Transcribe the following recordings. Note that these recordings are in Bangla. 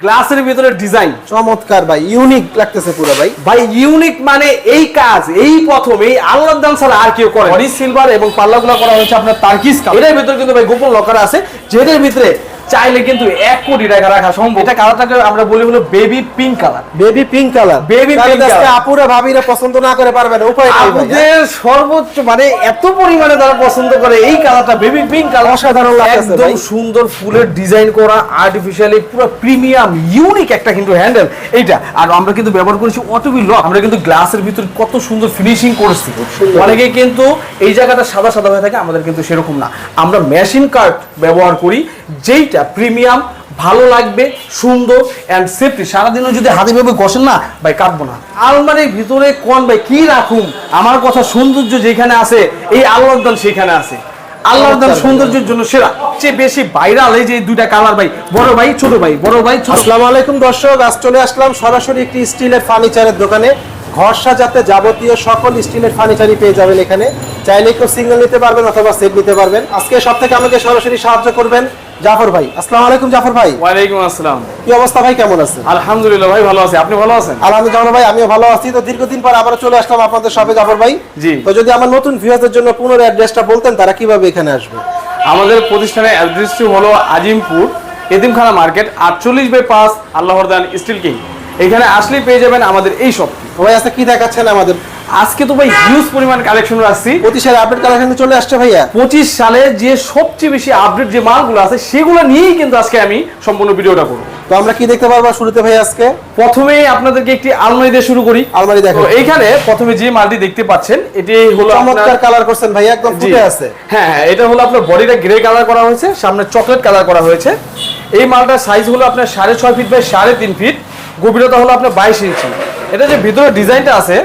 গ্লাসের ভিতরে ডিজাইন। চমৎকার ভাই ইউনিক লাগতেছে পুরো ভাই। ভাই ইউনিক মানে এই কাজ এই প্রথম এই আল্লাহ দান ছাড়া আর কেউ করে সিলভার এবং পাল্লাগুলো করা হয়েছে আপনার তার্কিস কালার এটার ভিতরে কিন্তু ভাই গোপন লকার আছে যেটার ভিতরে চাইলে কিন্তু এক কোটি টাকা রাখা সম্ভব। এটা কালারটাকে আমরা বলি হলো baby pink colour baby pink colour Baby pink color। আপুরা ভাবিরা পছন্দ না করে পারবে না উপায় নাই ভাই হ্যাঁ? সর্বোচ্চ মানে এত পরিমাণে তারা পছন্দ করে এই কালারটা বেবি পিঙ্ক কালার অসাধারণ লাগতেছে একদম সুন্দর ফুলের ডিজাইন করা আর্টিফিশিয়ালি পুরো প্রিমিয়াম ইউনিক একটা কিন্তু হ্যান্ডেল এইটা আর আমরা কিন্তু ব্যবহার করেছি অটোবি লক আমরা কিন্তু গ্লাসের ভিতরে কত সুন্দর ফিনিশিং করেছি। অনেকে কিন্তু এই জায়গাটা সাদা সাদা হয়ে থাকে আমাদের কিন্তু সেরকম না। আমরা মেশিন কার্ড ব্যবহার করি যেইটা প্রিমিয়াম ভালো লাগবে সুন্দর অ্যান্ড সেফটি সারাদিনও যদি হাতে ভেবে বসেন না ভাই কাটবো না। আলমারির ভিতরে কোন ভাই কি রাখুন? আমার কথা সৌন্দর্য যেখানে আছে এই আল্লাহর দান সেখানে আছে। আল্লাহর দান সৌন্দর্যের জন্য সেরা। চেয়ে বেশি ভাইরাল এই যে দুইটা কালার ভাই বড় ভাই ছোট ভাই বড় ভাই আসসালামু আলাইকুম দর্শক আজ চলে আসলাম সরাসরি একটি স্টিলের ফার্নিচারের দোকানে। ঘর সাজাতে যাবতীয় সকল স্টিলের ফার্নিচারই পেয়ে যাবেন এখানে। চাইলে কেউ সিঙ্গেল নিতে পারবেন অথবা সেট নিতে পারবেন। আজকে সব থেকে আমাকে সরাসরি সাহায্য করবেন জাফর ভাই। আসসালামু আলাইকুম জাফর ভাই। ওয়ালাইকুম আসসালাম। কি অবস্থা ভাই কেমন আছেন? আলহামদুলিল্লাহ ভাই ভালো আছি। আপনি ভালো আছেন? আলহামদুলিল্লাহ ভাই আমিও ভালো আছি। তো দীর্ঘদিন পর আবারও চলে আসলাম আপনাদের শপে জাফর ভাই। জি। তো যদি আমার নতুন ভিউয়ারদের জন্য পুনরায় অ্যাড্রেসটা বলতেন তারা কীভাবে এখানে আসবে? আমাদের প্রতিষ্ঠানের অ্যাড্রেসটি হলো আজিমপুর এদিমখানা মার্কেট আটচল্লিশ বাই পাঁচ আল্লাহরদান স্টিল কিং এখানে আসলেই পেয়ে যাবেন আমাদের এই শপটি ভাই আজকে কি দেখাচ্ছেন আমাদের? আজকে তো ভাই হিউজ পরিমাণ কালেকশন রাখছি পঁচিশের আপডেট কালেকশন চলে আসছে ভাইয়া। পঁচিশ সালে যে সবচেয়ে বেশি আপডেট যে মালগুলো আছে সেগুলো নিয়েই কিন্তু আজকে আমি সম্পূর্ণ ভিডিওটা করব। তো আমরা কি দেখতে পারব শুরুতে ভাই আজকে? প্রথমে আপনাদেরকে একটি আলমারি দিয়ে শুরু করি। আলমারি দেখো। এইখানে প্রথমে যে মালটি দেখতে পাচ্ছেন এটি হলো চমৎকার কালার করছেন ভাই একদম ফুটে আছে। হ্যাঁ হ্যাঁ এটা হলো আপনার বডিটা গ্রে কালার করা হয়েছে সামনে চকলেট কালার করা হয়েছে। এই মালটার সাইজ হলো আপনার সাড়ে ছয় ফিট বাই সাড়ে তিন ফিট গভীরতা হলো আপনার বাইশ ইঞ্চি এটা যে ভিতরে ডিজাইনটা আছে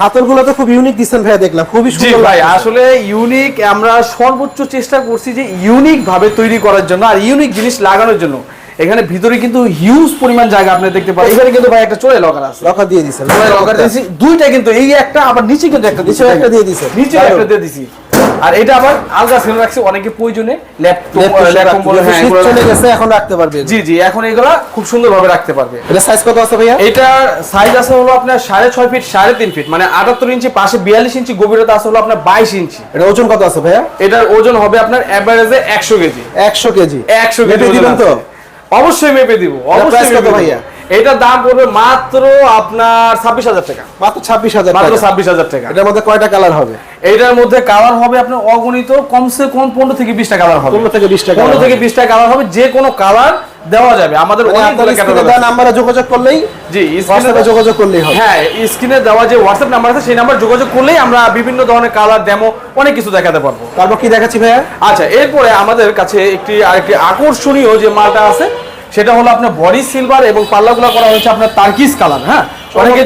হাতলগুলো তো খুব ইউনিক দিচ্ছেন ভাইয়া দেখলাম। খুবই সুন্দর ভাই আসলে ইউনিক আমরা সর্বোচ্চ চেষ্টা করছি যে ইউনিক ভাবে তৈরি করার জন্য আর ইউনিক জিনিস লাগানোর জন্য। এখানে ভিতরে কিন্তু হিউজ পরিমাণ জায়গা আপনি দেখতে পারেন এখানে কিন্তু ভাই একটা চোরে লকার আছে। লকার দিয়ে দিছেন লকার দিয়েছি। দুইটা কিন্তু এই একটা আবার নিচে কিন্তু একটা নিচে একটা দিয়ে দিয়েছে নিচে একটা দিয়ে দিছি আর এটা আবার আলগা সেল রাখছি অনেকে প্রয়োজনে হ্যাঁ চলে গেছে এখন রাখতে পারবে। জি জি এখন এগুলা খুব সুন্দরভাবে রাখতে পারবে। এটা সাইজ কত আছে ভাইয়া? এটার সাইজ আছে হলো আপনার সাড়ে ছয় ফিট সাড়ে তিন ফিট মানে আটাত্তর ইঞ্চি পাশে বিয়াল্লিশ ইঞ্চি গভীরতা আছে হলো আপনার বাইশ ইঞ্চি। এটা ওজন কত আছে ভাইয়া? এটার ওজন হবে আপনার অ্যাভারেজে একশো কেজি। একশো কেজি। একশো কেজি দিবেন তো? অবশ্যই মেপে দিব অবশ্যই। ভাইয়া? এটার দাম পড়বে মাত্র আপনার ছাব্বিশ হাজার টাকা। মাত্র ছাব্বিশ হাজার মাত্র ছাব্বিশ হাজার টাকা। এটার মধ্যে কয়টা কালার হবে? এইটার মধ্যে কালার হবে আপনার অগণিত কমসে কম পনেরো থেকে বিশটা কালার হবে। পনেরো থেকে বিশটা পনেরো থেকে বিশটা কালার হবে যে কোনো কালার দেওয়া যাবে। আমাদের মানে। নাম্বারে যোগাযোগ করলেই জি হোয়াটসঅ্যাপে যোগাযোগ করলেই হবে। হ্যাঁ স্ক্রিনে দেওয়া যে হোয়াটসঅ্যাপ নাম্বার আছে সেই নাম্বার যোগাযোগ করলেই আমরা বিভিন্ন ধরনের কালার ডেমো অনেক কিছু দেখাতে পারব। তারপর কি দেখাচ্ছি ভাইয়া? আচ্ছা এরপরে আমাদের কাছে একটি আরেকটি আকর্ষণীয় যে মালটা আছে সেটা হলো আপনার বডি সিলভার এবং পাল্লাগুলো করা হয়েছে আপনার তার্কিস কালার হ্যাঁ? অনেকে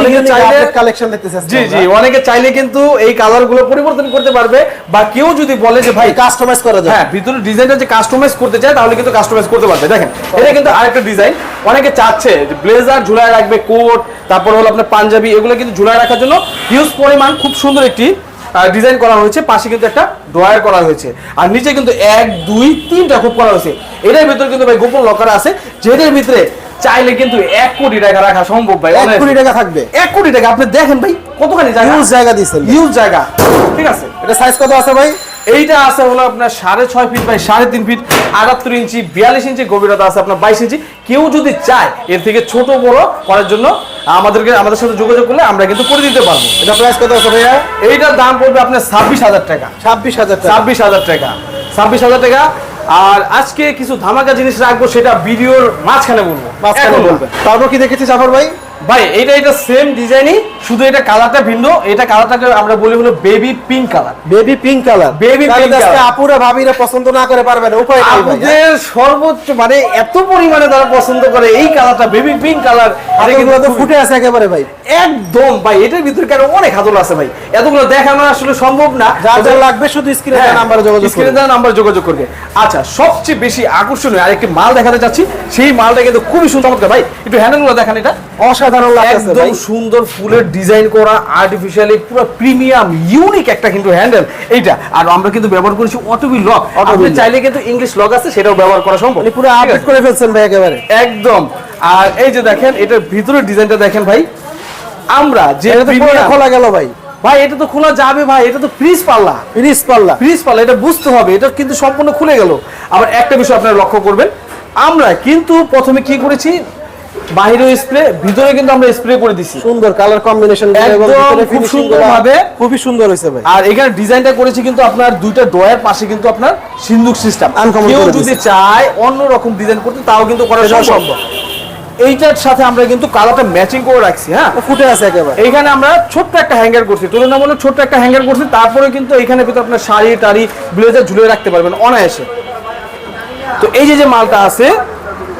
অনেকে চাইলে কালেকশন দেখতেছে জি জি অনেকে চাইলে কিন্তু এই কালার পরিবর্তন করতে পারবে বা কেউ যদি বলে যে ভাই কাস্টমাইজ করা যায় হ্যাঁ ভিতরে ডিজাইনটা যে কাস্টমাইজ করতে চায় তাহলে কিন্তু কাস্টমাইজ করতে পারবে। দেখেন এটা কিন্তু আরেকটা ডিজাইন অনেকে চাচ্ছে যে ব্লেজার ঝুলায় রাখবে কোট তারপর হলো আপনার পাঞ্জাবি এগুলো কিন্তু ঝুলায় রাখার জন্য হিউজ পরিমাণ খুব সুন্দর একটি ডিজাইন করা হয়েছে পাশে কিন্তু একটা ড্রয়ার করা হয়েছে। আর নিচে কিন্তু এক দুই তিনটা খুব করা হয়েছে। এটার ভিতরে কিন্তু ভাই গোপন লকার আছে যেটার ভিতরে চাইলে কিন্তু এক কোটি টাকা রাখা সম্ভব ভাই এক কোটি টাকা থাকবে। এক কোটি টাকা আপনি দেখেন ভাই কতখানি জায়গা? হিউজ জায়গা দিচ্ছেন হিউজ জায়গা। ঠিক আছে? এটা সাইজ কত আছে ভাই? এইটা আছে হলো আপনার সাড়ে ছয় ফিট বাই সাড়ে তিন ফিট আটাত্তর ইঞ্চি বিয়াল্লিশ ইঞ্চি গভীরতা আছে আপনার বাইশ ইঞ্চি। কেউ যদি চায় এর থেকে ছোট বড় করার জন্য আমাদেরকে আমাদের সাথে যোগাযোগ করলে আমরা কিন্তু করে দিতে পারব। এটা প্রাইস কত আছে ভাইয়া? এইটার দাম পড়বে আপনার ছাব্বিশ হাজার টাকা। ছাব্বিশ হাজার টাকা। ছাব্বিশ হাজার টাকা। ছাব্বিশ হাজার টাকা। আর আজকে কিছু ধামাকা জিনিস রাখব সেটা ভিডিওর মাঝখানে বলব। মাঝখানে বলবে বলবেন। তারপর কি দেখেছি জাফর ভাই? ভাই এটা এটা সেম ডিজাইনই শুধু এটা কালারটা ভিন্ন এটা কালারটাকে আমরা বলি হলো baby pink colour baby pink colour baby pink color। আপুরা ভাবিরা পছন্দ না করে পারবে না উপায় নাই হ্যাঁ? সর্বোচ্চ মানে এত পরিমাণে তারা পছন্দ করে এই কালারটা বেবি পিঙ্ক কালার এটা কিন্তু তো ফুটে আছে একেবারে ভাই একদম ভাই এটার ভিতরে কেন অনেক হাতল আছে ভাই? এতগুলো দেখানো আসলে সম্ভব না। যা লাগবে শুধু স্ক্রিনে হ্যাঁ, নাম্বারে যোগাযোগ স্ক্রিনে দেওয়া নাম্বার যোগাযোগ করবে। আচ্ছা সবচেয়ে বেশি আকর্ষণীয় আরেকটি মাল দেখাতে চাচ্ছি সেই মালটা কিন্তু খুবই সুন্দর ভাই একটু হ্যান্ডেলগুলো দেখান এটা। অসাধারণ লাগতেছে একদম সুন্দর ফুলের ডিজাইন করা আর্টিফিশিয়ালি পুরো প্রিমিয়াম ইউনিক একটা কিন্তু হ্যান্ডেল এইটা আর আমরা কিন্তু ব্যবহার করেছি অটোবি লক আপনি চাইলে কিন্তু ইংলিশ লক আছে সেটাও ব্যবহার করা সম্ভব। মানে পুরো আপডেট করে ফেলছেন ভাই একেবারে। একদম। আর এই যে দেখেন এটার ভিতরের ডিজাইনটা দেখেন ভাই। আমরা যে খোলা গেল ভাই। ভাই এটা তো খোলা যাবে ভাই এটা তো ফ্রিজ পাল্লা। ফ্রিজ পাল্লা। ফ্রিজ পাল্লা এটা বুঝতে হবে এটা কিন্তু সম্পূর্ণ খুলে গেল। আবার একটা বিষয় আপনারা লক্ষ্য করবেন আমরা কিন্তু প্রথমে কি করেছি? বাইরে স্প্রে ভিতরে কিন্তু আমরা স্প্রে করে দিছি। সুন্দর কালার কম্বিনেশন খুব সুন্দরভাবে। খুবই সুন্দর হয়েছে ভাই। আর এখানে ডিজাইনটা করেছি কিন্তু আপনার দুইটা ড্রয়ার পাশে কিন্তু আপনার সিন্দুক সিস্টেম কেউ যদি চায় অন্য রকম ডিজাইন করতে তাও কিন্তু করা সম্ভব। এইটার সাথে আমরা কিন্তু কালারটা ম্যাচিং করে রাখছি হ্যাঁ? ফুটে আছে একেবারে। এইখানে আমরা ছোট্ট একটা হ্যাঙ্গার করছি তুলনামূলক ছোট্ট একটা হ্যাঙ্গার করছি তারপরে কিন্তু এখানে ভিতরে আপনার শাড়ি টাড়ি ব্লেজার ঝুলিয়ে রাখতে পারবেন অনায়াসে। তো এই যে যে মালটা আছে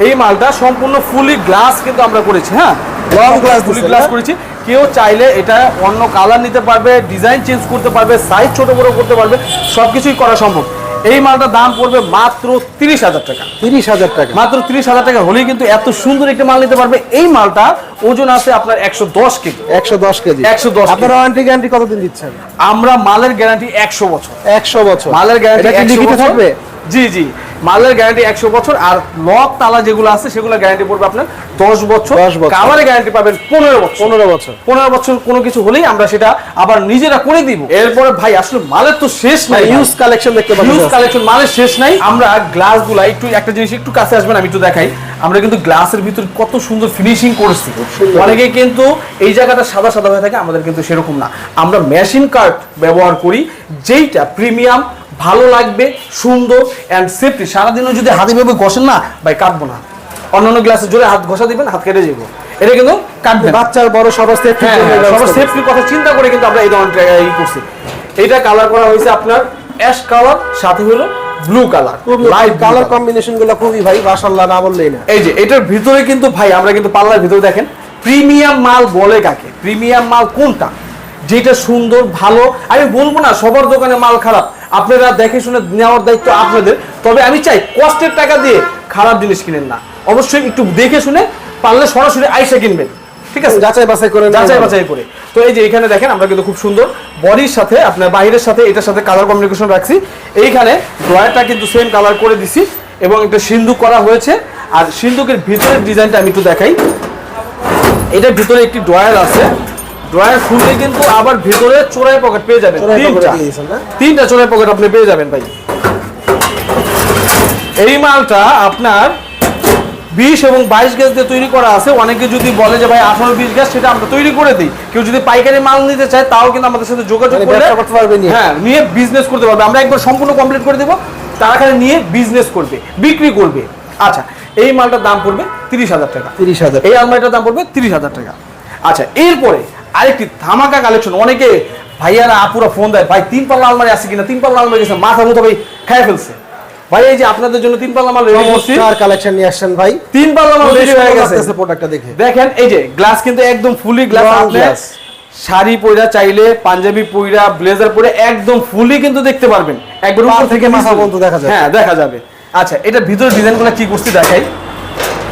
এই মালটা সম্পূর্ণ ফুলি গ্লাস কিন্তু আমরা করেছি হ্যাঁ? Long glass ফুলি গ্লাস করেছি। কেউ চাইলে এটা অন্য কালার নিতে পারবে ডিজাইন চেঞ্জ করতে পারবে সাইজ ছোট বড় করতে পারবে সবকিছুই করা সম্ভব। এই মালটার দাম পড়বে মাত্র তিরিশ হাজার টাকা। তিরিশ হাজার টাকা। মাত্র তিরিশ হাজার টাকা হলেই কিন্তু এত সুন্দর একটা মাল নিতে পারবে। এই মালটা ওজন আছে আপনার একশো দশ কেজি। একশো দশ কেজি। একশো দশ আপনার ওয়ারেন্টি গ্যারান্টি কতদিন দিচ্ছেন? আমরা মালের গ্যারান্টি একশো বছর। একশো বছর। মালের গ্যারান্টি লিখিত থাকবে? জি জি। মালের গ্যারান্টি একশো বছর আর লক তালা যেগুলো আছে সেগুলো গ্যারান্টি পড়বে আপনার দশ বছর। 10 বছর। গ্যারান্টি পাবেন পনেরো বছর। পনেরো বছর। পনেরো বছর কোনো কিছু হলেই আমরা সেটা আবার নিজেরা করে দিব। এরপরে ভাই আসলে মালের তো শেষ নাই ইউজ কালেকশন দেখতে ইউজ কালেকশন মালের শেষ নাই। আমরা গ্লাসগুলা একটু একটা জিনিস একটু কাছে আসবেন আমি একটু দেখাই। আমরা কিন্তু গ্লাসের ভিতর কত সুন্দর ফিনিশিং করছি। অনেকে কিন্তু এই জায়গাটা সাদা সাদা হয়ে থাকে আমাদের কিন্তু সেরকম না। আমরা মেশিন কার্ড ব্যবহার করি যেইটা প্রিমিয়াম ভালো লাগবে সুন্দর অ্যান্ড সেফটি সারাদিনও যদি হাতে ভেবে ঘষেন না ভাই কাটবো না। অন্যান্য গ্লাসে জোরে হাত ঘষা দিবেন হাত কেটে যাব। এটা কিন্তু কাটবে বাচ্চার বড় সবার সেফটি হ্যাঁ হ্যাঁ, সবার সেফটির কথা চিন্তা করে কিন্তু আমরা এই ধরনের ই করছি। এটা কালার করা হয়েছে আপনার অ্যাশ কালার সাথে হলো blue colour light colour colour কম্বিনেশনগুলো খুবই ভাই মাশাআল্লাহ না বললেই না। এই যে এটার ভিতরে কিন্তু ভাই আমরা কিন্তু পাল্লার ভিতরে দেখেন প্রিমিয়াম মাল বলে কাকে? প্রিমিয়াম মাল কোনটা? যেটা সুন্দর ভালো আমি বলব না সবার দোকানে মাল খারাপ। আপনারা দেখে শুনে নেওয়ার দায়িত্ব আপনাদের। তবে আমি চাই কষ্টের টাকা দিয়ে খারাপ জিনিস কিনেন না। অবশ্যই একটু দেখে শুনে পারলে সরাসরি আইসা কিনবেন। ঠিক আছে? যাচাই বাছাই করে যাচাই বাছাই করে। তো এই যে এখানে দেখেন আমরা কিন্তু খুব সুন্দর বডির সাথে আপনার বাইরের সাথে এটার সাথে কালার কমিউনিকেশন রাখছি। এইখানে ড্রয়ারটা কিন্তু সেম কালার করে দিছি এবং একটা সিন্ধুক করা হয়েছে। আর সিন্ধুকের ভিতরের ডিজাইনটা আমি একটু দেখাই। এটার ভিতরে একটি ড্রয়ার আছে। ড্রয়ার খুললে কিন্তু আবার ভিতরে চোরাই পকেট পেয়ে যাবেন। তিনটা। চোরাই পকেট আপনি পেয়ে যাবেন ভাই। এই মালটা আপনার বিশ এবং বাইশ গ্যাস দিয়ে তৈরি করা আছে। অনেকে যদি বলে যে ভাই আঠারো বিশ গ্যাস সেটা আমরা তৈরি করে দিই। কেউ যদি পাইকারি মাল নিতে চায় তাও কিন্তু আমাদের সাথে যোগাযোগ মানে করতে পারবে। হ্যাঁ নিয়ে বিজনেস করতে পারবে। আমরা একবার সম্পূর্ণ কমপ্লিট করে দেবো। তারা খালি নিয়ে বিজনেস করবে বিক্রি করবে। আচ্ছা এই মালটার দাম পড়বে তিরিশ হাজার টাকা। তিরিশ হাজার এই আলমারিটার দাম পড়বে তিরিশ হাজার টাকা। আচ্ছা এরপরে আরেকটি ধামাকা কালেকশন অনেকে ভাইয়ারা আপুরা ফোন দেয় ভাই তিন পাল্লা আলমারি আছে কিনা? তিন পাল্লা আলমারি গেছে মাথা মতো ভাই খাই ফেলছে। ভাই এই যে আপনাদের জন্য তিন পাল্লা মাল রেডি করছি। চমৎকার কালেকশন নিয়ে আসছেন ভাই। তিন পাল্লা মাল রেডি হয়ে গেছে। প্রোডাক্টটা দেখে। দেখেন এই যে গ্লাস কিন্তু একদম ফুলি গ্লাস আপনি শাড়ি পয়রা চাইলে পাঞ্জাবি পয়রা ব্লেজার পরে একদম ফুলি কিন্তু দেখতে পারবেন। একবার উপর থেকে মাথা পর্যন্ত দেখা যাবে। হ্যাঁ দেখা যাবে। আচ্ছা এটা ভিতরে ডিজাইনগুলো কি করছি দেখাই।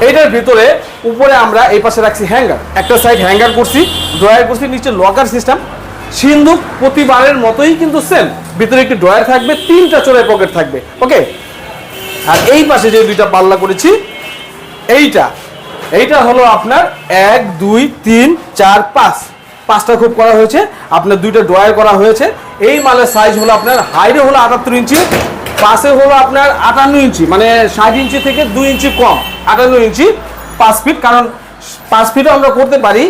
এটার ভিতরে উপরে আমরা এই পাশে রাখছি হ্যাঙ্গার। একটা সাইড হ্যাঙ্গার করছি ড্রয়ার করছি, নিচে লকার সিস্টেম সিন্ধুক প্রতিবারের মতোই কিন্তু সেম ভিতরে একটি ড্রয়ার থাকবে, তিনটা চোরাই পকেট থাকবে। ওকে আর এই পাশে যে দুইটা পাল্লা করেছি, এইটা। এইটা হলো আপনার এক, দুই, তিন, চার, পাঁচ। পাঁচটা খুব করা হয়েছে। আপনার দুইটা ড্রয়ার করা হয়েছে। এই মালের সাইজ হলো আপনার হাইটে হলো আটাত্তর ইঞ্চি পাশে হলো আপনার আটান্ন ইঞ্চি মানে ষাট ইঞ্চি থেকে দুই ইঞ্চি কম। আটান্ন ইঞ্চি পাঁচ ফিট কারণ পাঁচ ফিটও আমরা করতে পারি।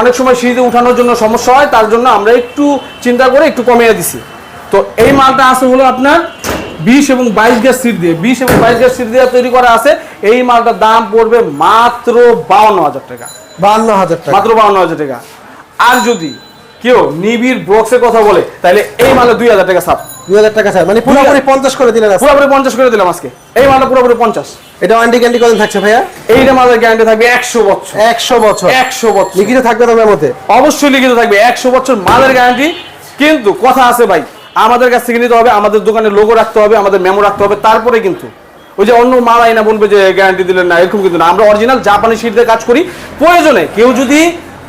অনেক সময় সিঁড়িতে উঠানোর জন্য সমস্যা হয় তার জন্য আমরা একটু চিন্তা করে একটু কমিয়ে দিছি। তো এই মালটা আছে হলো আপনার বিশ এবং বাইশ গ্যাস সিট দিয়ে। বিশ এবং বাইশ গ্যাস সিট দিয়ে তৈরি করা আছে। এই মালটার দাম পড়বে মাত্র বাউন্ন হাজার টাকা। বাহান্ন হাজার টাকা। মাত্র বাউন্ন হাজার টাকা। আর যদি কেউ নিবিড় ব্লক্সের কথা বলে তাহলে এই মালে দুই হাজার টাকা সাপ দুই হাজার টাকা ছাড় মানে পুরোপুরি পঞ্চাশ করে দিলেন পুরোপুরি পঞ্চাশ করে দিলাম আজকে। এই মালটা পুরোপুরি পঞ্চাশ। এটা ওয়ান্টি ক্যান্ডি কদিন থাকছে ভাইয়া? এইটা মালের গ্যারান্টি থাকবে একশো বছর। একশো বছর। একশো বছর। লিখিত থাকবে তোমার মধ্যে? অবশ্যই লিখিত থাকবে। একশো বছর মালের গ্যারান্টি কিন্তু কথা আছে ভাই আমাদের কাছ থেকে নিতে হবে আমাদের দোকানে লোগো রাখতে হবে আমাদের মেমো রাখতে হবে তারপরে কিন্তু ওই যে অন্য মাল না বলবে যে গ্যারান্টি দিলেন না এরকম কিন্তু না। আমরা অরিজিনাল জাপানি দিয়ে কাজ করি। প্রয়োজনে কেউ যদি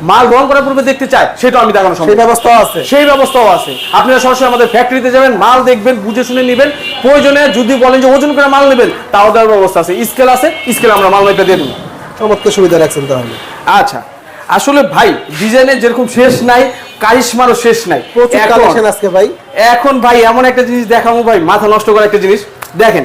মাল রং করার পূর্বে দেখতে চায় সেটা আমি দেখানো সম্ভব। সেই ব্যবস্থাও আছে। সেই ব্যবস্থাও আছে। আপনারা সরাসরি আমাদের ফ্যাক্টরিতে যাবেন মাল দেখবেন বুঝে শুনে নেবেন। প্রয়োজনে যদি বলেন যে ওজন করে মাল নেবেন তাও দেওয়ার ব্যবস্থা আছে। স্কেল আছে স্কেল আমরা মাল মেপে দিয়ে দেবো। চমৎকার সুবিধা রাখছেন তাহলে। আচ্ছা। আসলে ভাই ডিজাইনের যেরকম শেষ নাই কারিশমারও শেষ নাই। প্রচুর কালেকশন আজকে ভাই। এখন ভাই এমন একটা জিনিস দেখাবো ভাই মাথা নষ্ট করা একটা জিনিস। দেখেন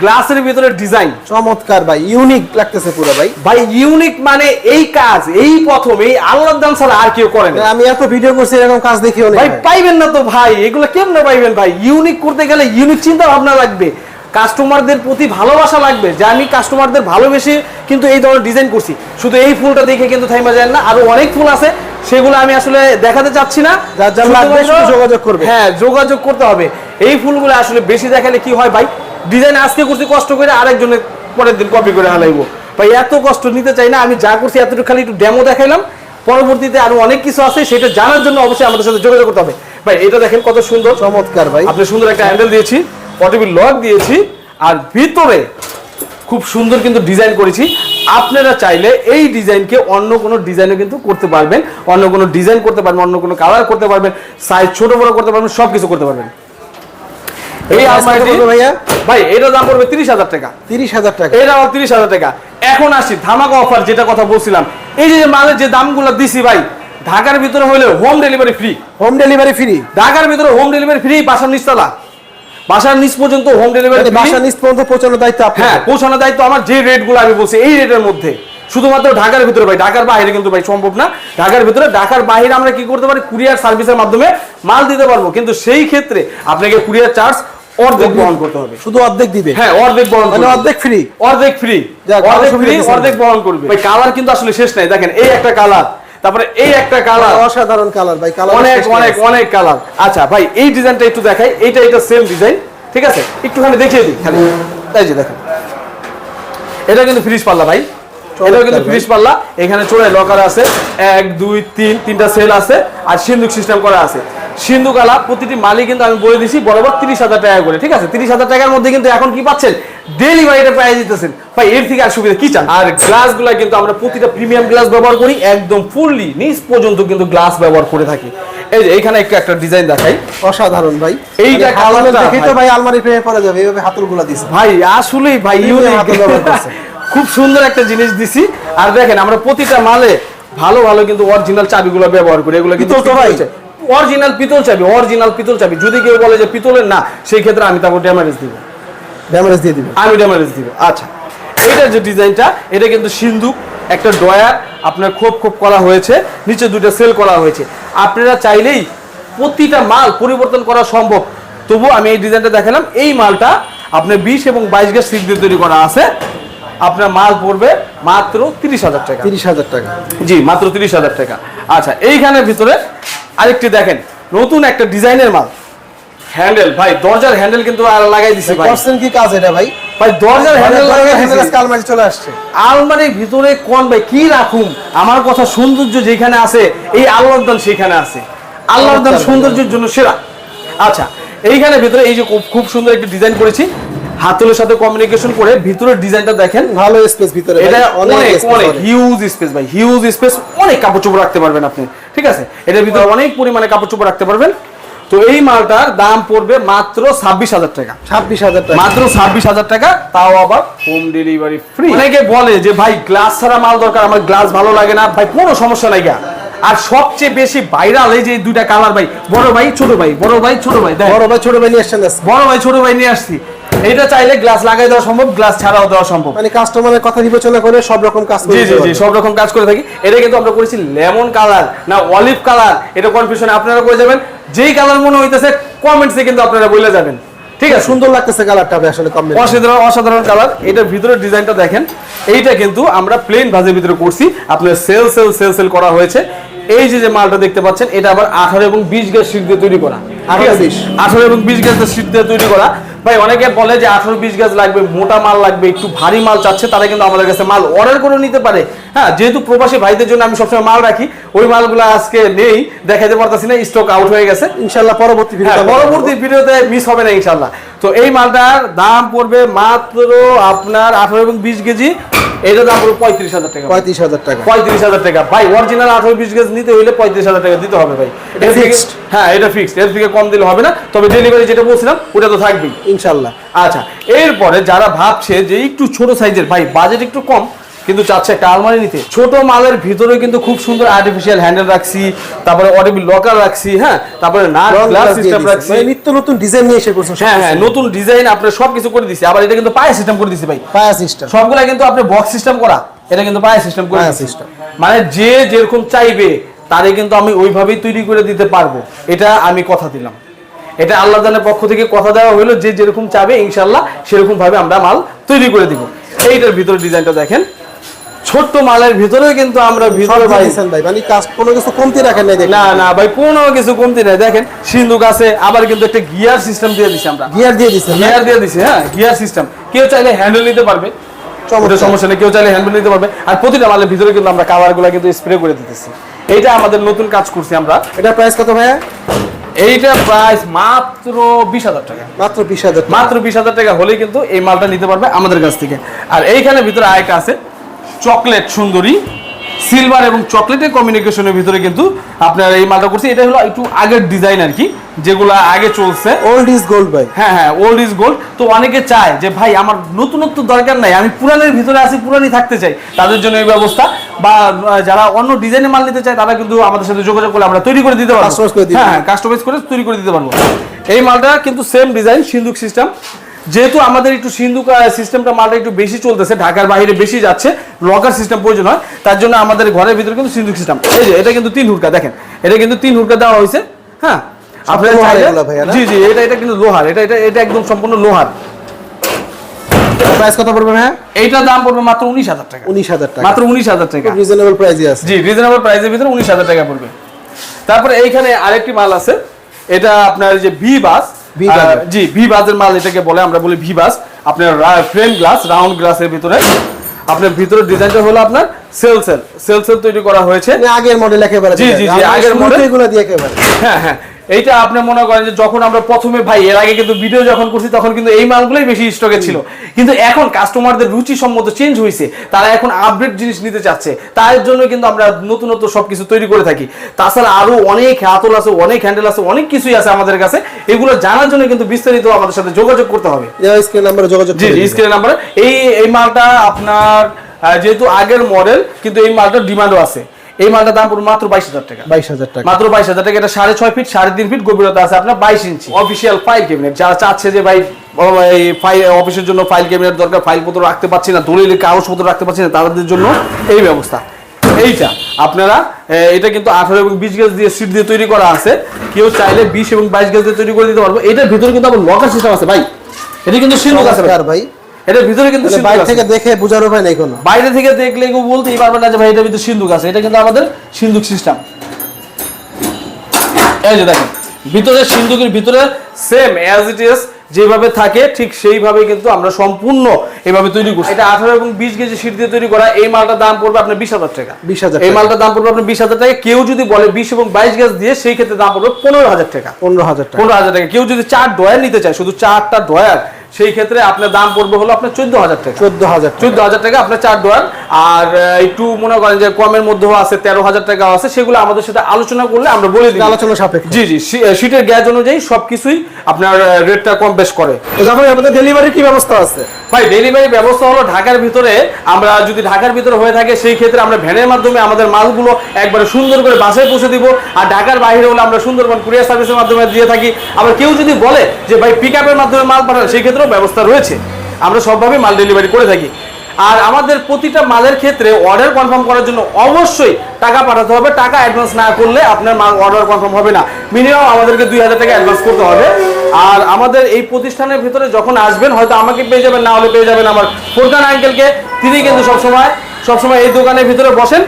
গ্লাসের ভিতরে ডিজাইন। চমৎকার ভাই ইউনিক লাগতেছে পুরো ভাই। ভাই ইউনিক মানে এই কাজ এই প্রথম এই আল্লাহ দান ছাড়া আর কেউ করেন আমি এত ভিডিও করছি এরকম কাজ দেখিও নি ভাই। পাইবেন না তো ভাই এগুলো কেমনে পাইবেন ভাই? ইউনিক করতে গেলে ইউনিক চিন্তা ভাবনা লাগবে। কাস্টমারদের প্রতি ভালোবাসা লাগবে যে আমি কাস্টমারদের ভালোবেসে কিন্তু এই ধরনের ডিজাইন করছি। শুধু এই ফুলটা দেখে কিন্তু থাইমা যায় না আরও অনেক ফুল আছে সেগুলো আমি আসলে দেখাতে চাচ্ছি না। যোগাযোগ করবে। হ্যাঁ যোগাযোগ করতে হবে। এই ফুলগুলো আসলে বেশি দেখালে কি হয় ভাই? ডিজাইন আজকে করছি কষ্ট করে আরেকজনের পরের দিন কপি করে হালাইবো। ভাই এত কষ্ট নিতে চাই না আমি যা করছি এতটুকু খালি একটু ডেমো দেখাইলাম। পরবর্তীতে আরও অনেক কিছু আছে সেটা জানার জন্য অবশ্যই আমাদের সাথে যোগাযোগ করতে হবে। ভাই এটা দেখেন কত সুন্দর। চমৎকার ভাই। আপনি সুন্দর একটা হ্যান্ডেল দিয়েছি। পটিবি লক দিয়েছি আর ভিতরে খুব সুন্দর কিন্তু ডিজাইন করেছি। আপনারা চাইলে এই ডিজাইনকে অন্য কোনো ডিজাইনে কিন্তু করতে পারবেন অন্য কোনো ডিজাইন করতে পারবেন অন্য কোনো কালার করতে পারবেন সাইজ ছোট বড় করতে পারবেন সব কিছু করতে পারবেন। এই আলমারিটি ভাইয়া? ভাই এটার দাম পড়বে তিরিশ হাজার টাকা। তিরিশ হাজার টাকা। এটা আমার তিরিশ হাজার টাকা। এখন আসি ধামাকা অফার যেটা কথা বলছিলাম। এই যে মালের যে দামগুলো দিছি ভাই ঢাকার ভিতরে হলে home delivery free home delivery free ঢাকার ভিতরে হোম ডেলিভারি ফ্রি বাসার নিচতলা। বাসার নিচ পর্যন্ত হোম ডেলিভারি বাসা নিচ পর্যন্ত পৌঁছানোর দায়িত্ব হ্যাঁ পৌঁছানোর দায়িত্ব আমার যে রেটগুলো আমি বলছি এই রেটের মধ্যে। শুধুমাত্র ঢাকার ভিতরে ভাই ঢাকার বাইরে কিন্তু ভাই সম্ভব না। ঢাকার ভিতরে ঢাকার বাইরে আমরা কি করতে পারি? কুরিয়ার সার্ভিসের মাধ্যমে মাল দিতে পারব। কিন্তু সেই ক্ষেত্রে আপনাকে কুরিয়ার চার্জ অর্ধেক বহন করতে হবে। শুধু অর্ধেক দিবে? হ্যাঁ অর্ধেক বহন মানে অর্ধেক ফ্রি অর্ধেক ফ্রি অর্ধেক ফ্রি অর্ধেক বহন করবে। ভাই কালার কিন্তু আসলে শেষ নাই। দেখেন এই একটা কালার তারপরে এই একটা কালার অসাধারণ কালার ভাই কালার অনেক অনেক অনেক কালার আচ্ছা ভাই এই ডিজাইনটা একটু দেখাই। এইটা এটা সেম ডিজাইন ঠিক আছে? একটুখানি দেখিয়ে দিই খালি। তাই যে দেখেন। এটা কিন্তু ফিনিশ পাল্লা ভাই। এটাও কিন্তু ফিনিশ পাল্লা। এখানে চোরাই লকার আছে। এক দুই তিন তিনটা সেল আছে। আর সিন্দুক সিস্টেম করা আছে। সিন্ধুক আলা প্রতিটি মালই কিন্তু আমি বলে দিছি বরাবর তিরিশ হাজার টাকা করে ঠিক আছে? তিরিশ হাজার টাকার মধ্যে কিন্তু এখন কি পাচ্ছেন? ডেলিভারিটা পেয়ে যেতেছেন ভাই এর থেকে আর সুবিধা কি চান? আর কিন্তু আমরা প্রতিটা প্রিমিয়াম গ্লাস ব্যবহার করি একদম ফুললি নিচ পর্যন্ত কিন্তু গ্লাস ব্যবহার করে থাকি। এই যে এখানে একটু একটা ডিজাইন দেখাই। অসাধারণ ভাই। এইটা মানে কালারটা দেখেই তো ভাই। আলমারি প্রেমে পড়া যাবে এইভাবে হাতলগুলা দিছে। ভাই আসলেই ভাই। হাতল ব্যবহার করছে। খুব সুন্দর একটা জিনিস দিছি। আর দেখেন আমরা প্রতিটা মালে ভালো ভালো কিন্তু অরিজিনাল চাবিগুলো ব্যবহার করি এগুলো কিন্তু ভাই? অরিজিনাল পিতল চাবি অরিজিনাল পিতল চাবি। যদি কেউ বলে যে পিতলের না সেই ক্ষেত্রে আমি তারপর ড্যামেজ দিব। ড্যামেজ দিয়ে দিবে। আমি ড্যামেজ দিব। আচ্ছা এইটার যে ডিজাইনটা এটা কিন্তু সিন্ধুক একটা ডয়ার আপনার খোপ খোপ করা হয়েছে নিচে দুটো সেল করা হয়েছে। আপনারা চাইলেই প্রতিটা মাল পরিবর্তন করা সম্ভব। তবু আমি এই ডিজাইনটা দেখালাম এই মালটা আপনার বিশ এবং বাইশ গ্যাস সিট দিয়ে তৈরি করা আছে। আপনার মাল পড়বে মাত্র তিরিশ হাজার টাকা। তিরিশ হাজার টাকা। জি মাত্র তিরিশ হাজার টাকা। আচ্ছা এইখানের ভিতরে আরেকটি দেখেন নতুন একটা ডিজাইনের মাল। হ্যান্ডেল ভাই দরজার হ্যান্ডেল কিন্তু আর লাগাই দিছি ভাই করছেন কি কাজ এটা ভাই? ভাই দরজার হ্যান্ডেল লাগাই হ্যান্ডেল আলমারি চলে আসছে। আলমারির ভিতরে কোন ভাই কি রাখুম? আমার কথা সৌন্দর্য যেখানে আছে এই আল্লাহর দান সেখানে আছে। আল্লাহর দান সৌন্দর্যের জন্য সেরা। আচ্ছা এইখানে ভিতরে এই যে খুব সুন্দর একটি ডিজাইন করেছি। হাতলের সাথে কমিউনিকেশন করে ভিতরের ডিজাইনটা দেখেন। ভালো স্পেস ভিতরে এটা অনেক অনেক। হিউজ স্পেস ভাই হিউজ স্পেস অনেক কাপড় চোপড় রাখতে পারবেন আপনি ঠিক আছে? এটার ভিতরে অনেক পরিমাণে কাপড় চোপড় রাখতে পারবেন। তো এই মালটার দাম পড়বে মাত্র ছাব্বিশ হাজার টাকা। ছাব্বিশ হাজার টাকা। মাত্র ছাব্বিশ হাজার টাকা তাও আবার হোম ডেলিভারি ফ্রি অনেকে বলে যে ভাই গ্লাস ছাড়া মাল দরকার আমার গ্লাস ভালো লাগে না। ভাই কোনো সমস্যা নাই গা। আর সবচেয়ে বেশি ভাইরাল এই যে দুইটা কালার ভাই বড় ভাই ছোট ভাই বড় ভাই ছোট ভাই বড় ভাই ছোট ভাই নিয়ে আসছেন। বড় ভাই ছোট ভাই নিয়ে আসছি। এটা চাইলে গ্লাস লাগাই দেওয়া সম্ভব গ্লাস ছাড়াও দেওয়া সম্ভব। মানে কাস্টমারের কথা বিবেচনা করে সব রকম কাজ জি জি জি সব রকম কাজ করে থাকি। এটা কিন্তু আমরা করেছি লেমন কালার না অলিভ কালার এটা কনফিউশন আপনারা করে যাবেন। যেই কালার মনে হইতেছে কমেন্টসে কিন্তু আপনারা বলে যাবেন। ঠিক আছে? সুন্দর লাগতেছে কালারটা আসলে কম অসাধারণ অসাধারণ কালার এটার ভিতরের ডিজাইনটা দেখেন। এইটা কিন্তু আমরা প্লেন ভাজের ভিতরে করছি। আপনার সেল সেল সেল সেল করা হয়েছে। এই যে যে মালটা দেখতে পাচ্ছেন এটা আবার আঠারো এবং বিশ গ্যাস শীট দিয়ে তৈরি করা। 18 20 আঠারো এবং বিশ। গ্যাস শীট দিয়ে তৈরি করা। ভাই অনেকে বলে যে আঠারো বিশ গাছ লাগবে মোটা মাল লাগবে একটু ভারী মাল চাচ্ছে তারা কিন্তু আমাদের কাছে মাল অর্ডার করে নিতে পারে। হ্যাঁ যেহেতু প্রবাসী ভাইদের জন্য আমি সবসময় মাল রাখি ওই মালগুলো আজকে নেই দেখাতে পারতেছি না স্টক আউট হয়ে গেছে। ইনশাল্লাহ পরবর্তী হ্যাঁ, পরবর্তী ভিডিওতে মিস হবে না ইনশাল্লাহ তো এই মালটার দাম পড়বে মাত্র আপনার আঠারো এবং বিশ কেজি এটার দাম হলো পঁয়ত্রিশ হাজার টাকা। পঁয়ত্রিশ হাজার টাকা। পঁয়ত্রিশ হাজার টাকা। ভাই অরিজিনাল আঠারো বিশ গেজ নিতে হলে পঁয়ত্রিশ হাজার টাকা দিতে হবে ভাই। এটা এর হ্যাঁ এটা ফিক্সড এর থেকে কম দিলে হবে না। তবে ডেলিভারি যেটা বলছিলাম ওটা তো থাকবেই। ইনশাল্লাহ। আচ্ছা এরপরে যারা ভাবছে যে একটু ছোট সাইজের ভাই বাজেট একটু কম কিন্তু চাচ্ছে একটা আলমারি নিতে। ছোট মালের ভিতরে কিন্তু খুব সুন্দর আর্টিফিশিয়াল হ্যান্ডেল রাখছি তারপরে অডিবল লকার রাখছি হ্যাঁ তারপরে নাট গ্লাস সিস্টেম রাখছি। মানে নিত্য নতুন ডিজাইন নিয়ে এসে করছেন হ্যাঁ হ্যাঁ নতুন ডিজাইন আপনার সবকিছু করে দিছি আবার এটা কিন্তু পায়ে সিস্টেম করে দিছি ভাই। পায়া সিস্টেম সবগুলা কিন্তু আপনি বক্স সিস্টেম করা। এটা কিন্তু পায়ে সিস্টেম করে দিছি। মানে যে যেরকম চাইবে তারে কিন্তু আমি ওইভাবেই তৈরি করে দিতে পারব। এটা আমি কথা দিলাম। এটা আল্লাহ জানের পক্ষ থেকে কথা দেওয়া হলো যে যেরকম চাবে ইনশাল্লাহ সেরকম ভাবে আমরা মাল তৈরি করে দিব। এইটার ভিতরে ডিজাইনটা দেখেন। ছোট্ট মালের ভিতরেও কিন্তু আমরা ভিতরে ভাই মানে কাজ কোনো কিছু কমতি রাখেন নাই না না ভাই কোনো কিছু কমতি নাই। দেখেন সিন্ধুক আছে আবার কিন্তু একটা গিয়ার সিস্টেম দিয়ে দিছি আমরা। গিয়ার দিয়ে দিচ্ছেন গিয়ার দিয়ে দিছি হ্যাঁ গিয়ার সিস্টেম কেউ চাইলে হ্যান্ডেল নিতে পারবে। সমস্যা নেই কেউ চাইলে হ্যান্ডেল নিতে পারবে। আর প্রতিটা মালের ভিতরে কিন্তু আমরা কাভারগুলা কিন্তু স্প্রে করে দিতেছি। এইটা আমাদের নতুন কাজ করছি আমরা। এটা প্রাইস কত ভাইয়া? এইটা প্রাইস মাত্র বিশ হাজার টাকা। মাত্র বিশ হাজার মাত্র বিশ হাজার টাকা হলেই কিন্তু এই মালটা নিতে পারবে আমাদের কাছ থেকে। আর এইখানে ভিতরে আরেকটা আছে চকলেট সুন্দরী সিলভার এবং চকলেটের কমিউনিকেশনের ভিতরে কিন্তু আপনার এই মালটা করছি এটা হলো একটু আগের ডিজাইন আর কি যেগুলো আগে চলছে। ওল্ড ইজ গোল্ড ভাই। হ্যাঁ হ্যাঁ ওল্ড ইজ গোল্ড তো অনেকে চায় যে ভাই আমার নতুনত্ব দরকার নাই আমি পুরানের ভিতরে আছি পুরানি থাকতে চাই। তাদের জন্য এই ব্যবস্থা। বা যারা অন্য ডিজাইনের মাল নিতে চায় তারা কিন্তু আমাদের সাথে যোগাযোগ করলে আমরা তৈরি করে দিতে পারব। হ্যাঁ হ্যাঁ কাস্টমাইজ করে তৈরি করে দিতে পারব। এই মালটা কিন্তু সেম ডিজাইন সিন্ধুক সিস্টেম যেহেতু আমাদের একটু সিন্ধু সিস্টেমটা মালটা একটু বেশি চলতেছে ঢাকার বাইরে বেশি যাচ্ছে লকার সিস্টেম প্রয়োজন হয় তার জন্য আমাদের ঘরের ভিতরে কিন্তু সিন্ধুক সিস্টেম এই যে এটা কিন্তু তিন হুড়কা দেখেন এটা কিন্তু তিন হুড়কা দেওয়া হয়েছে হ্যাঁ? আপনারা? জি জি এটা এটা কিন্তু লোহার এটা এটা এটা একদম সম্পূর্ণ লোহার। প্রাইস কত পড়বে ভাইয়া? এইটার দাম পড়বে মাত্র উনিশ হাজার টাকা। উনিশ হাজার টাকা। মাত্র উনিশ হাজার টাকা। রিজনেবল আছে। জি রিজনেবল প্রাইসের ভিতরে উনিশ হাজার টাকা পড়বে। তারপরে এইখানে আরেকটি মাল আছে এটা আপনার যে ভি বাস। জি ভি বাজের মাল এটাকে বলে আমরা বলি ভি বাস আপনার ফ্রেম গ্লাস রাউন্ড গ্লাসের ভিতরে। আপনার ভিতরে ডিজাইনটা হলো আপনার সেল সেল। সেল সেল তৈরি করা হয়েছে। মানে আগের মডেল একেবারে জি, জি, জি, আগের মডেল এগুলো দিয়ে একেবারে। হ্যাঁ হ্যাঁ। এইটা আপনি মনে করেন যে যখন আমরা প্রথমে ভাই এর আগে কিন্তু ভিডিও যখন করছি তখন কিন্তু এই মালগুলোই বেশি স্টকে ছিল। কিন্তু এখন কাস্টমারদের রুচি সম্মত চেঞ্জ হয়েছে। তারা এখন আপডেট জিনিস নিতে চাচ্ছে। তার জন্য কিন্তু আমরা নতুনত্ব সবকিছু তৈরি করে থাকি। তাছাড়া আরও অনেক হাতল আছে অনেক হ্যান্ডেল আছে অনেক কিছুই আছে আমাদের কাছে। এগুলো জানার জন্য কিন্তু বিস্তারিত আমাদের সাথে যোগাযোগ করতে হবে। স্ক্রিন নাম্বারে যোগাযোগ জি করে জি দিবেন। নাম্বারে এই এই মালটা আপনার যেহেতু আগের মডেল কিন্তু এই মালটার ডিমান্ডও আছে। এই মালটার দাম পড়বে মাত্র বাইশ হাজার টাকা। বাইশ হাজার টাকা। মাত্র বাইশ হাজার টাকা এটা সাড়ে ছয় ফিট সাড়ে তিন ফিট গভীরতা আছে আপনার বাইশ ইঞ্চি। অফিসিয়াল ফাইল ক্যাবিনেট যারা চাচ্ছে যে ভাই এই ফাইল অফিসের জন্য ফাইল ক্যাবিনেট দরকার ফাইল পত্র রাখতে পারছি না দলিল কাগজপত্র রাখতে পারছি না তাদের জন্য এই ব্যবস্থা। এইটা আপনারা এটা কিন্তু আঠারো এবং বিশ গেজ দিয়ে সিট দিয়ে তৈরি করা আছে। কেউ চাইলে বিশ এবং বাইশ গেজ দিয়ে তৈরি করে দিতে পারব। এটার ভিতরে কিন্তু আবার লকার সিস্টেম আছে ভাই। এটা কিন্তু সিন্ধুক আছে ভাই। এটার ভিতরে কিন্তু বাইরে থেকে দেখে বোঝার উপায় নেই কোনো। বাইরে থেকে দেখলে কেউ বলতেই পারবে না যে ভাই এটার ভিতরে সিন্ধুক আছে এটা কিন্তু আমাদের সিন্ধুক সিস্টেম এই যে দেখেন ভিতরে সিন্ধুকের ভিতরে সেম অ্যাজ ইট ইজ যেভাবে থাকে ঠিক সেইভাবে কিন্তু আমরা সম্পূর্ণ এভাবে তৈরি করছি। এটা আঠারো এবং বিশ কেজি সিট দিয়ে তৈরি করা এই মালটার দাম পড়বে আপনার বিশ হাজার টাকা। 20,000 এই মালটার দাম পড়বে আপনার বিশ হাজার টাকা। কেউ যদি বলে বিশ এবং বাইশ গ্যাস দিয়ে সেই ক্ষেত্রে দাম পড়বে পনেরো হাজার টাকা। পনেরো হাজার টাকা। পনেরো হাজার টাকা। কেউ যদি চার ডয়ার নিতে চায় শুধু চারটা ডয়ার সেই ক্ষেত্রে আপনার দাম পড়বে হলো আপনার চোদ্দ হাজার টাকা। চোদ্দ হাজার চোদ্দ হাজার টাকা আপনার চার ডোয়ার আর একটু মনে করেন যে কমের মধ্যেও আছে তেরো হাজার টাকা আছে সেগুলো আমাদের সাথে আলোচনা করলে আমরা বলে দিই। আলোচনা সাপেক্ষে। জি জি সিটের গ্যাস অনুযায়ী সবকিছুই আপনার রেটটা কম বেশ করে। আমাদের ডেলিভারি কি ব্যবস্থা আছে? ভাই ডেলিভারি ব্যবস্থা হলো ঢাকার ভিতরে আমরা যদি ঢাকার ভিতরে হয়ে থাকে সেই ক্ষেত্রে আমরা ভ্যানের মাধ্যমে আমাদের মালগুলো একবারে সুন্দর করে বাসায় পৌঁছে দিব। আর ঢাকার বাইরে হলে আমরা সুন্দরবন কুরিয়ার সার্ভিসের মাধ্যমে দিয়ে থাকি। আবার কেউ যদি বলে যে ভাই পিক মাধ্যমে মাল পাঠান সেই ক্ষেত্রেও ব্যবস্থা রয়েছে। আমরা সবভাবে মাল ডেলিভারি করে থাকি। আর আমাদের প্রতিটা মালের ক্ষেত্রে অর্ডার কনফার্ম করার জন্য অবশ্যই টাকা পাঠাতে হবে। টাকা অ্যাডভান্স না করলে আপনার মাল অর্ডার কনফার্ম হবে না। মিনিমাম আমাদেরকে দুই হাজার টাকা অ্যাডভান্স করতে হবে। আর আমাদের এই প্রতিষ্ঠানের ভিতরে যখন আসবেন, হয়তো আমাকে পেয়ে যাবেন, না হলে পেয়ে যাবেন আমার ফোরকান আঙ্কেলকে তিনি কিন্তু সবসময় সবসময় এই দোকানের ভিতরে বসেন।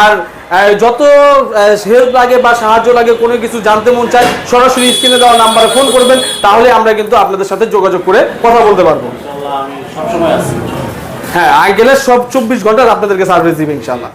আর যত হেল্প লাগে বা সাহায্য লাগে কোনো কিছু জানতে মন চায় সরাসরি স্ক্রিনে দেওয়া নাম্বারে ফোন করবেন তাহলে আমরা কিন্তু আপনাদের সাথে যোগাযোগ করে কথা বলতে পারব। হ্যাঁ আঙ্কেলের সব চব্বিশ ঘণ্টা আপনাদেরকে সার্ভিস দিবে ইনশাল্লাহ